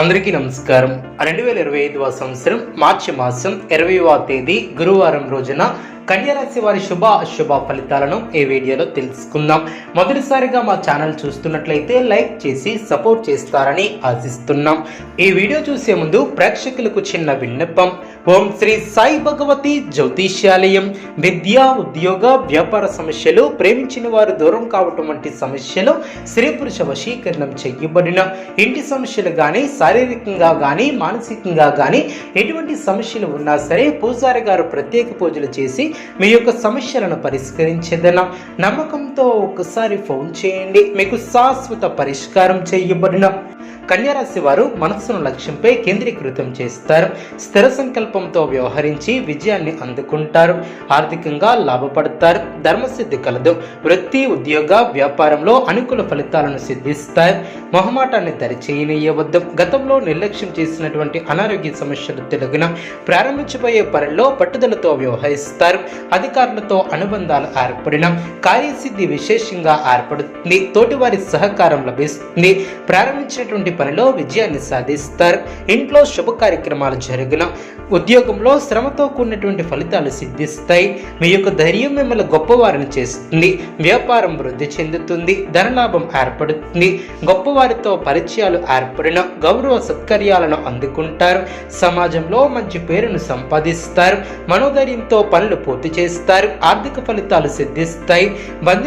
అందరికీ నమస్కారం. రెండు వేల ఇరవై ఐదవ సంవత్సరం మార్చి మాసం ఇరవైవ తేదీ గురువారం రోజున కన్యారాశి వారి శుభ అశుభ ఫలితాలను ఈ వీడియోలో తెలుసుకుందాం. మొదటిసారిగా మా ఛానల్ చూస్తున్నట్లయితే లైక్ చేసి సపోర్ట్ చేస్తారని ఆశిస్తున్నాం. ఈ వీడియో చూసే ముందు ప్రేక్షకులకు చిన్న విన్నపం. ఓం శ్రీ సాయి భగవతి జ్యోతిష్యాలయం. విద్యా ఉద్యోగ వ్యాపార సమస్యలు ప్రేమించిన వారు దూరం కావటం వంటి సమస్యలు స్త్రీ పురుష వశీకరణం చేయబడిన. ఇంటి సమస్యలు కానీ శారీరకంగా కానీ మానసికంగా కానీ ఎటువంటి సమస్యలు ఉన్నా సరే పూజారి గారు ప్రత్యేక పూజలు చేసి మీ యొక్క సమస్యలను పరిష్కరించేదన. నమ్మకంతో ఒకసారి ఫోన్ చేయండి. మీకు శాశ్వత పరిష్కారం చేయబడిన కన్యారాశి వారు మనస్సును లక్ష్యంపై కేంద్రీకృతం చేస్తారు. స్థిర సంకల్పంతో వ్యవహరించి విజయాన్ని అందుకుంటారు. ఆర్థికంగా లాభపడతారు. ధర్మసిద్ధి కలదు. వృత్తి ఉద్యోగ వ్యాపారంలో అనుకూల ఫలితాలను సిద్ధిస్తారు. మొహమాటాన్ని దరిచేయనీయవద్దు. గతంలో నిర్లక్ష్యం చేసినటువంటి అనారోగ్య సమస్యలు తెలుగున ప్రారంభించబోయే పనుల్లో పట్టుదలతో వ్యవహరిస్తారు. అధికారులతో అనుబంధాలు ఏర్పడిన కార్యసిద్ధి విశేషంగా ఏర్పడుతుంది. తోటివారి సహకారం లభిస్తుంది. ప్రారంభించినటువంటి పనిలో విజయాన్ని సాధిస్తారు. ఇంట్లో శుభ కార్యక్రమాలు జరిగిన. ఉద్యోగంలో శ్రమతో కూడినటువంటి ఫలితాలు సిద్ధిస్తాయి. మీ యొక్క ధైర్యం మిమ్మల్ని గొప్పవారిని చేస్తుంది. వ్యాపారం వృద్ధి చెందుతుంది. ధనలాభం ఏర్పడుతుంది. గొప్పవారితో పరిచయాలు ఏర్పడిన. గౌరవ సత్కర్యాలను అందుకుంటారు. సమాజంలో మంచి పేరును సంపాదిస్తారు. మనోధైర్యంతో పనులు పూర్తి చేస్తారు. ఆర్థిక ఫలితాలు సిద్ధిస్తాయి.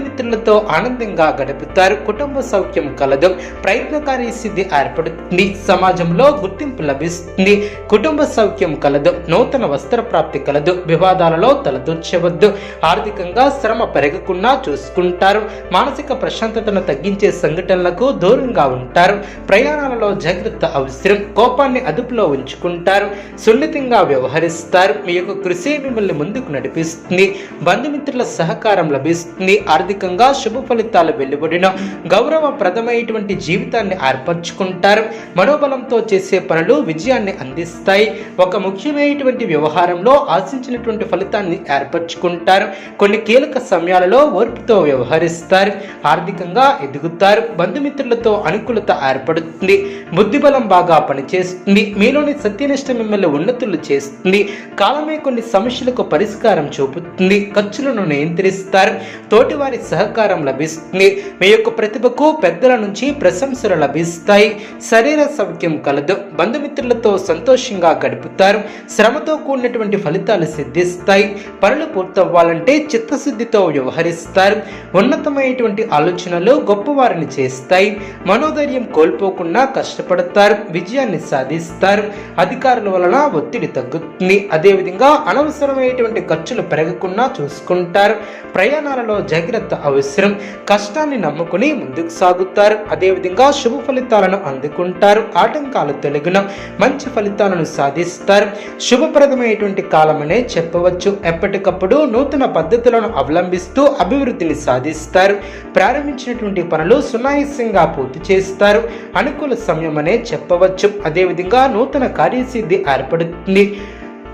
బంధుమిత్రులతో ఆనందంగా గడుపుతారు. కుటుంబ సౌఖ్యం కలదు. ప్రయత్నకారి సిద్ధి ఏర్పడుతుంది. సమాజంలో గుర్తింపు లభిస్తుంది. కుటుంబ సౌఖ్యం కలదు. నూతన వస్త్ర ప్రాప్తి కలదు. వివాదాలలో తలదూర్చవద్దు. ఆర్థికంగా శ్రమ పెరగకుండా చూసుకుంటారు. మానసిక ప్రశాంతతను తగ్గించే సంఘటనలకు దూరంగా ఉంటారు. ప్రయాణాలలో జాగ్రత్త అవసరం. కోపాన్ని అదుపులో ఉంచుకుంటారు. సున్నితంగా వ్యవహరిస్తారు. మీ యొక్క కృషి మిమ్మల్ని ముందుకు నడిపిస్తుంది. బంధుమిత్రుల సహకారం లభిస్తుంది. ఆర్థికంగా శుభ ఫలితాలు వెలువడిన గౌరవప్రదమైనటువంటి జీవితాన్ని ఏర్పరచుకుంటారు. మనోబలంతో చేసే పనులు విజయాన్ని అందిస్తాయి. ఒక ముఖ్యమైనటువంటి వ్యవహారంలో ఆశించినటువంటి ఫలితాన్ని ఏర్పరచుకుంటారు. కొన్ని కీలక సమయాలలో ఓర్పుతో వ్యవహరిస్తారు. ఆర్థికంగా ఎదుగుతారు. బంధుమిత్రులతో అనుకూలత ఏర్పడుతుంది. బుద్ధిబలం బాగా పనిచేస్తుంది. మీలోని సత్యనిష్ట మిమ్మల్ని ఉన్నతులు చేస్తుంది. కాలమే కొన్ని సమస్యలకు పరిష్కారం చూపుతుంది. ఖర్చులను నియంత్రిస్తారు. తోటివారి సహకారం లభిస్తుంది. మీ యొక్క ప్రతిభకు పెద్దల నుంచి ప్రశంసలు లభిస్తాయి. శరీర సౌఖ్యం కలదు. బంధుమిత్రులతో సంతోషంగా గడుపుతారు. శ్రమతో కూడినటువంటి ఫలితాలు సిద్ధిస్తాయి. పనులు పూర్తవ్వాలంటే చిత్తశుద్ధితో వ్యవహరిస్తారు. ఉన్నతమైనటువంటి ఆలోచనలు గొప్పవారిని చేస్తాయి. మనోధైర్యం కోల్పోకుండా కష్టపడతారు. విజయాన్ని సాధిస్తారు. అధికారుల వలన ఒత్తిడి తగ్గుతుంది. అదేవిధంగా అనవసరమైనటువంటి ఖర్చులు పెరగకుండా చూసుకుంటారు. ప్రయాణాలలో జాగ్రత్త అవసరం కష్టాన్ని నమ్ముకుని ముందుకు సాగుతారు. అదేవిధంగా శుభ ఫలితాలను అందుకుంటారు. ఆటంకాలు తొలగిన మంచి ఫలితాలను సాధిస్తారు. శుభప్రదమైనటువంటి కాలమనే చెప్పవచ్చు. ఎప్పటికప్పుడు నూతన పద్ధతులను అవలంబిస్తూ అభివృద్ధిని సాధిస్తారు. ప్రారంభించినటువంటి పనులు సునాయాసంగా పూర్తి చేస్తారు. అనుకూల సమయం అనే చెప్పవచ్చు. అదేవిధంగా నూతన కార్యసిద్ధి ఏర్పడుతుంది.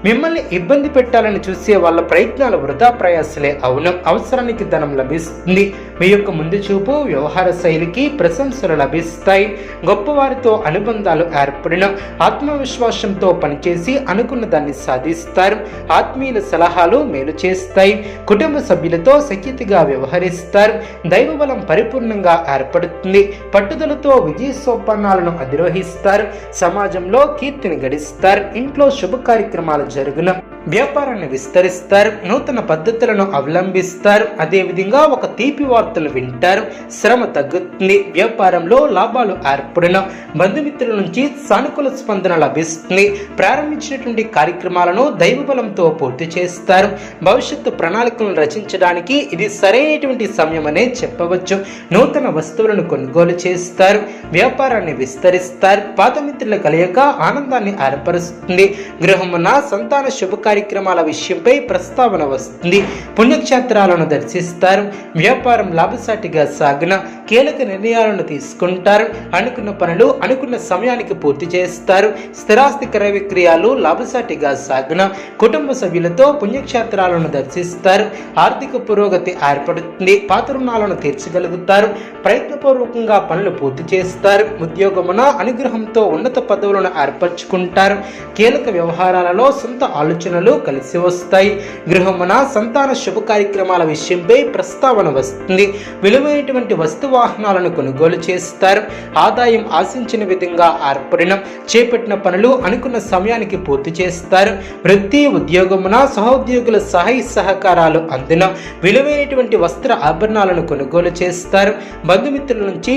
మిమ్మల్ని ఇబ్బంది పెట్టాలని చూసే వాళ్ళ ప్రయత్నాలు వృధా ప్రయాసలే. అవును అవసరానికి ధనం లభిస్తుంది. మీ యొక్క ముందు చూపు వ్యవహార శైలికి ప్రశంసలు లభిస్తాయి. గొప్పవారితో అనుబంధాలు ఏర్పడిన ఆత్మవిశ్వాసంతో పనిచేసి అనుకున్న దాన్ని సాధిస్తారు. ఆత్మీయుల సలహాలు మేలు చేస్తాయి. కుటుంబ సభ్యులతో సఖ్యతగా వ్యవహరిస్తారు. దైవబలం పరిపూర్ణంగా ఏర్పడుతుంది. పట్టుదలతో విజయ సోపానాలను అధిరోహిస్తారు. సమాజంలో కీర్తిని గడిస్తారు. ఇంట్లో శుభ కార్యక్రమాలు జరుగును. వ్యాపారాన్ని విస్తరిస్తారు. నూతన పద్ధతులను అవలంబిస్తారు. అదేవిధంగా ఒక తీపి వారు వార్తలు వింటారు. శ్రమ తగ్గుతుంది. వ్యాపారంలో లాభాలు ఏర్పడిన బంధుమిత్రుల నుంచి సానుకూల స్పందన లభిస్తుంది. ప్రారంభించినటువంటి కార్యక్రమాలను దైవబలంతో పూర్తి చేస్తారు. భవిష్యత్తు ప్రణాళికలను రచించడానికి ఇది సరైనటువంటి సమయం చెప్పవచ్చు. నూతన వస్తువులను కొనుగోలు చేస్తారు. వ్యాపారాన్ని విస్తరిస్తారు. పాత మిత్రుల కలయిక ఆనందాన్ని ఏర్పరుస్తుంది. గృహమున సంతాన శుభ కార్యక్రమాల విషయంపై ప్రస్తావన వస్తుంది. పుణ్యక్షేత్రాలను దర్శిస్తారు. వ్యాపారంలో లాభసాటిగా సాగిన కీలక నిర్ణయాలను తీసుకుంటారు. అనుకున్న పనులు అనుకున్న సమయానికి పూర్తి చేస్తారు. స్థిరాస్తి క్రయ విక్రయాలు లాభసాటిగా సాగిన కుటుంబ సభ్యులతో పుణ్యక్షేత్రాలను దర్శిస్తారు. ఆర్థిక పురోగతి ఏర్పడుతుంది. పాత రుణాలను తీర్చగలుగుతారు. ప్రయత్నపూర్వకంగా పనులు పూర్తి చేస్తారు. ఉద్యోగమున అనుగ్రహంతో ఉన్నత పదవులను ఏర్పరచుకుంటారు. కీలక వ్యవహారాలలో సొంత ఆలోచనలు కలిసి వస్తాయి. గృహమున సంతాన శుభ కార్యక్రమాల విషయంపై ప్రస్తావన వస్తుంది. విలువైనటువంటి వస్తు వాహనాలను కొనుగోలు చేస్తారు. ఆదాయం ఆశించిన విధంగా ఏర్పడిన చేపట్టిన పనులు అనుకున్న సమయానికి పూర్తి చేస్తారు. వృత్తి ఉద్యోగమున సహోద్యోగుల సహాయ సహకారాలు అందిన విలువైనటువంటి వస్త్ర ఆభరణాలను కొనుగోలు చేస్తారు. బంధుమిత్రుల నుంచి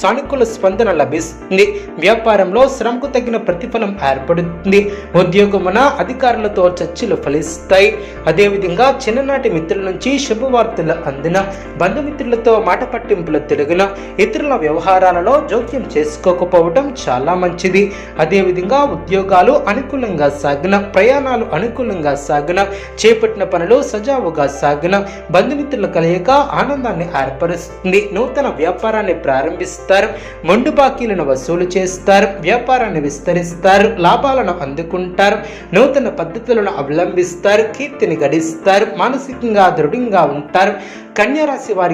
సానుకూల స్పందన లభిస్తుంది. వ్యాపారంలో శ్రమకు తగిన ప్రతిఫలం ఏర్పడుతుంది. ఉద్యోగమున అధికారులతో చర్చలు ఫలిస్తాయి. అదేవిధంగా చిన్ననాటి మిత్రుల నుంచి శుభవార్తలు అందిన బంధు బంధుమిత్రులతో మాట పట్టింపులు తిరిగిన ఇతరుల వ్యవహారాలలో జోక్యం చేసుకోకపోవటం చాలా మంచిది. అదేవిధంగా ఉద్యోగాలు అనుకూలంగా సాగిన ప్రయాణాలు అనుకూలంగా సాగిన చేపట్టిన పనులు సజావుగా సాగిన బంధుమిత్రుల కలయిక ఆనందాన్ని ఏర్పరుస్తుంది. నూతన వ్యాపారాన్ని ప్రారంభిస్తారు. మొండు బాకీలను వసూలు చేస్తారు. వ్యాపారాన్ని విస్తరిస్తారు. లాభాలను అందుకుంటారు. నూతన పద్ధతులను అవలంబిస్తారు. కీర్తిని గడిస్తారు. మానసికంగా దృఢంగా ఉంటారు. కన్యారాశి వారి